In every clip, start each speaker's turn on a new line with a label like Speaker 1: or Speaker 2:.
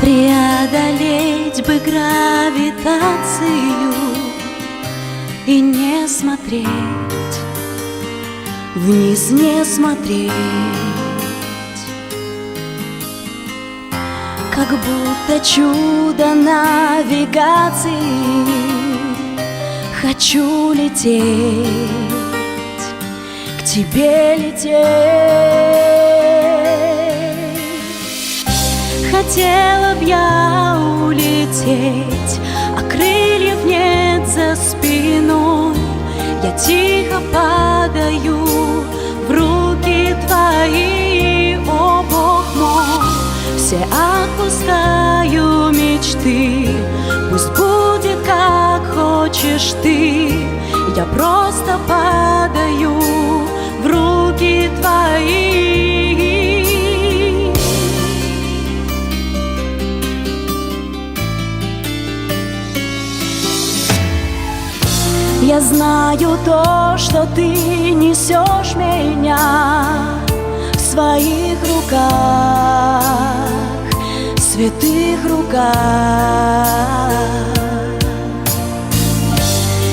Speaker 1: Преодолеть бы гравитацию И не смотреть, вниз не смотреть Как будто чудо навигации Хочу лететь, к тебе лететь Хотела б я улететь, а крыльев нет за спиной. Я тихо Все отпускаю мечты, пусть будет как хочешь ты. Я просто падаю в руки твои. Я знаю то, что ты несешь меня в своих руках, святых руках.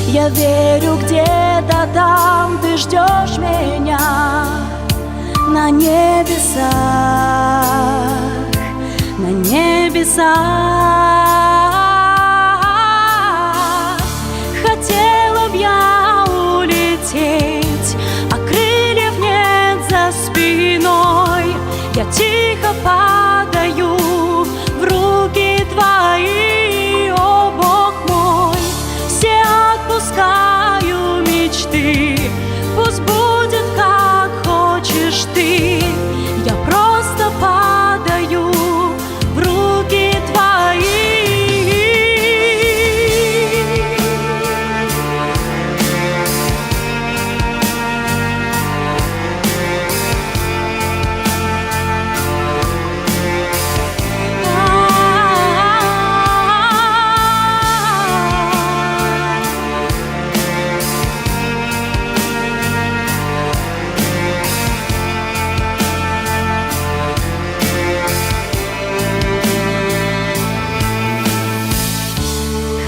Speaker 1: Я верю, где-то там ты ждешь меня на небесах, на небесах. Я тихо падаю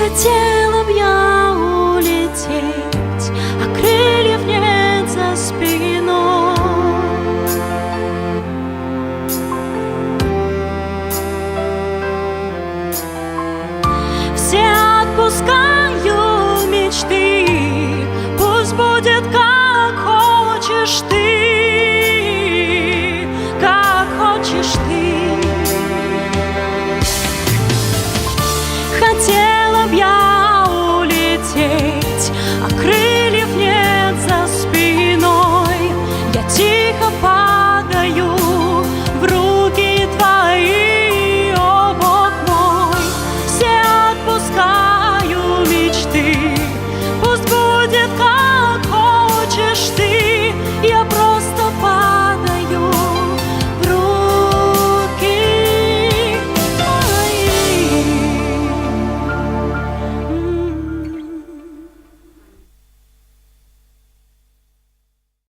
Speaker 1: Хотела б я улететь, а крыльев нет за спиной. Все отпускают like a.